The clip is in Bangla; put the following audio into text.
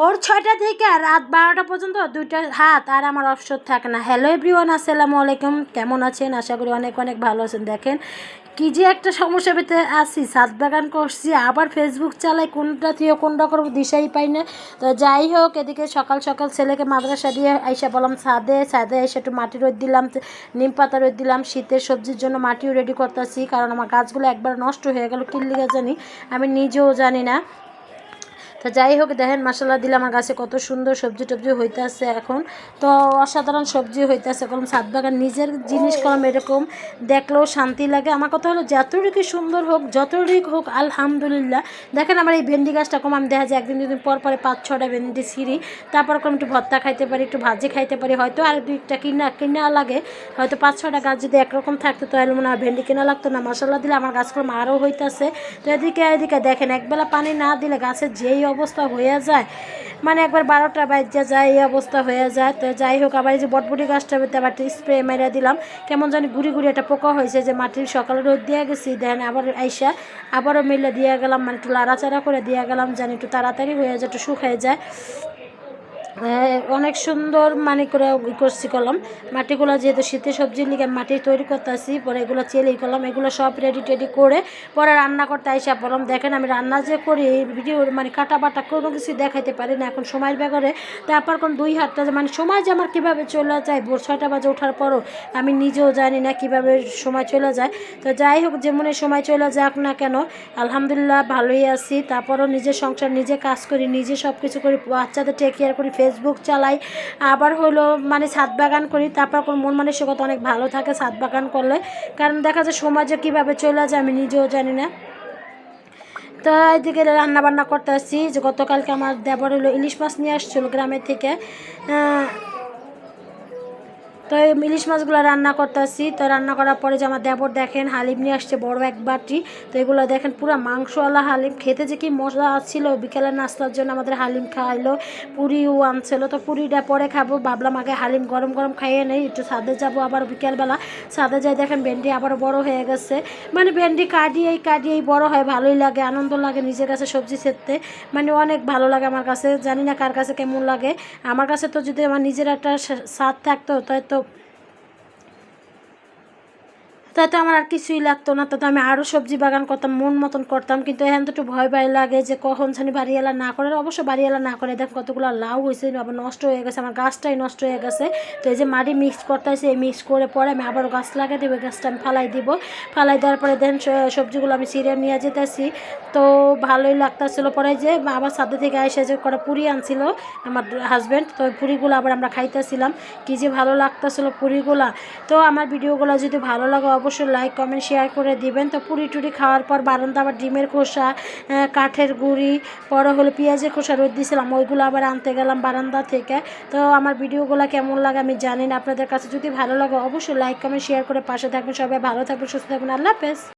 ভোর ছয়টা থেকে রাত বারোটা পর্যন্ত দুইটা হাত আর আমার অবসর থাকে না। হ্যালো এভরিওয়ান আসসালামু আলাইকুম। কেমন আছেন? আশা করি অনেক অনেক ভালো আছেন। দেখেন কি যে একটা সমস্যা পেতে আসি সাত বাগান করছি, আবার ফেসবুক চালাই, কোনটা থেকে কোনটা করব দিশাই পাই না। তো যাই হোক, এদিকে সকাল সকাল ছেলেকে মাদ্রাসা দিয়ে আইসা বললাম, ছাদে ছাদে এসে একটু মাটি রোদ দিলাম, নিম পাতা রোদ দিলাম, শীতের সবজির জন্য মাটিও রেডি করতেছি, কারণ আমার গাছগুলো একবার নষ্ট হয়ে গেল কিল্লিগা জানি? আমি নিজেও জানি না। তো যাই হোক, দেখেন মশলা দিলে আমার গাছে কত সুন্দর সবজি টবজি হইতেছে এখন। তো অসাধারণ সবজি হইতেছে এখন। সাত বাগান নিজের জিনিস কলম এরকম, দেখলেও শান্তি লাগে। আমার কথা হলো, যতটুকু সুন্দর হোক, যতটুকু হোক, আলহামদুলিল্লাহ। দেখেন আমার এই ভেন্ডি গাছটা কম, আমি দেখা যায় একদিন, দুদিন পর পরে পাঁচ, ছটা ভেন্ডি ছিঁড়ি। তারপর কম একটু ভর্তা খাইতে পারি, একটু ভাজি খাইতে পারি। হয়তো আর দুইটা কিনা কিনা লাগে। হয়তো পাঁচ, ছটা গাছ যদি একরকম থাকতো, তাহলে মনে হয় ভেন্ডি কেনা লাগতো না। মশলা দিলে আমার গাছ গাছগুলো আরও হইতেছে। তো এদিকে এদিকে দেখেন, একবেলা পানি না দিলে গাছের যেই অবস্থা হয়ে যায়। মানে একবার বারোটা বাজ্যা যায়, এই অবস্থা হয়ে যায়। তো যাই হোক, আবার এই যে বটবটি গাছটা আবার স্প্রে মেরে দিলাম। কেমন জানি ঘুরি ঘুরি একটা পোকা হয়েছে যে মাটির সকালে রোদ দিয়ে গেছি, দেন আবার আইসা আবারও মিলে দিয়ে গেলাম মানে একটু লাড়াচাড়া করে দিয়ে গেলাম জানি একটু তাড়াতাড়ি হয়ে যায়, একটু শুকিয়ে যায়। অনেক সুন্দর মানে করে ই করছি কলম। মাটিগুলো যেহেতু শীতের সবজির লিগে মাটি তৈরি করতেছি, পরে এগুলো চেলেই করলাম এগুলো সব রেডি টেডি করে পরে রান্না করতে আইসা বললাম, দেখেন আমি রান্না যে করি ভিডিও মানে কাটা বাটা কোনো কিছু দেখাইতে পারি না এখন সময়ের ব্যাপারে। তারপর কোন দুই হাতটা মানে সময় যে আমার কীভাবে চলে যায়, ভোর ছয়টা বাজে ওঠার পরও আমি নিজেও জানি না কীভাবে সময় চলে যায়। তো যাই হোক, যেমনই সময় চলে যাক না কেন, আলহামদুলিল্লাহ ভালোই আছি। তারপরও নিজের সংসার, নিজে কাজ করি, নিজে সব কিছু করি, বাচ্চাদের টেক কেয়ার করি ফেসবুক চালাই, আবার হলো মানে ছাদ বাগান করি, তারপর কোন মন মানসিকতা অনেক ভালো থাকে ছাদ বাগান করলে। কারণ দেখা যায় সমাজে কীভাবে চলে যায় আমি নিজেও জানি না। তো এদিকে রান্না বান্না করতে আসছি, যে গতকালকে আমার দেবর হলো ইলিশ মাছ নিয়ে আসছিল গ্রামের থেকে। তো এই ইলিশ মাছগুলো রান্না করতেছি। তো রান্না করার পরে যে আমার দেবর দেখেন, হালিম নিয়ে আসছে বড় এক বাটি। তো এগুলো দেখেন, পুরো মাংসওয়ালা হালিম। খেতে যে কি মশলা ছিল বিকেলের নাস্তার জন্য আমাদের হালিম খাওয়াইলো পুরিও আনছিল। তো পুরিটা পরে খাব। ভাবলাম আগে হালিম গরম গরম খাইয়ে নেই, একটু ছাদে যাব আবার বিকেলবেলা। ছাদে যাই দেখেন, ভেন্ডি আবার বড় হয়ে গেছে। মানে ভেন্ডি কাটিয়েই কাটিয়েই বড় হয়, ভালোই লাগে, আনন্দ লাগে নিজের কাছে সবজি সেরতে মানে অনেক ভালো লাগে আমার কাছে, জানি না কার কাছে কেমন লাগে। আমার কাছে তো যদি আমার নিজের একটা স্বাদ থাকতো, তাই তো তাতে আমার আর কিছুই লাগতো না। তাতে আমি আরও সবজি বাগান করতাম, মন মতন করতাম। কিন্তু এখন তো একটু ভয় ভয় লাগে যে কখন ছানি বাড়িওয়ালা না করে। অবশ্য বাড়িওয়ালা না করে, দেখ কতগুলো লাউ হয়েছে আবার নষ্ট হয়ে গেছে, আমার গাছটাই নষ্ট হয়ে গেছে। তো এই যে মাটি মিক্স করতেছে, এই মিক্স করে পরে আমি আবারও গাছ লাগিয়ে দেবো গাছটা আমি ফালাই দিব। ফালাই দেওয়ার পরে দেন সবজিগুলো আমি সিরিয়া নিয়ে যেতেছি। তো ভালোই লাগতেছিল পরে যে আবার সাথে থেকে এসে যে করে পুরি আনছিল আমার হাজব্যান্ড তো ওই পুরিগুলো আবার আমরা খাইতেছিলাম। কী যে ভালো লাগতেছিল পুরিগুলা। তো আমার ভিডিওগুলো যদি ভালো লাগে অবশ্যই লাইক কমেন্ট শেয়ার করে দিবেন। তো পুরি টুরি খাওয়ার পর বারান্দা আবার ডিমের খোসা কাঠের গুঁড়ি পরে হলো পেঁয়াজের খোসা রোদ দিয়েছিলাম, ওইগুলো আবার আনতে গেলাম বারান্দা থেকে। তো আমার ভিডিওগুলো কেমন লাগে আমি জানি না। আপনাদের কাছে যদি ভালো লাগে অবশ্যই লাইক কমেন্ট শেয়ার করে পাশে থাকবেন। সবাই ভালো থাকবেন, সুস্থ থাকবেন। আল্লাহ হাফেজ।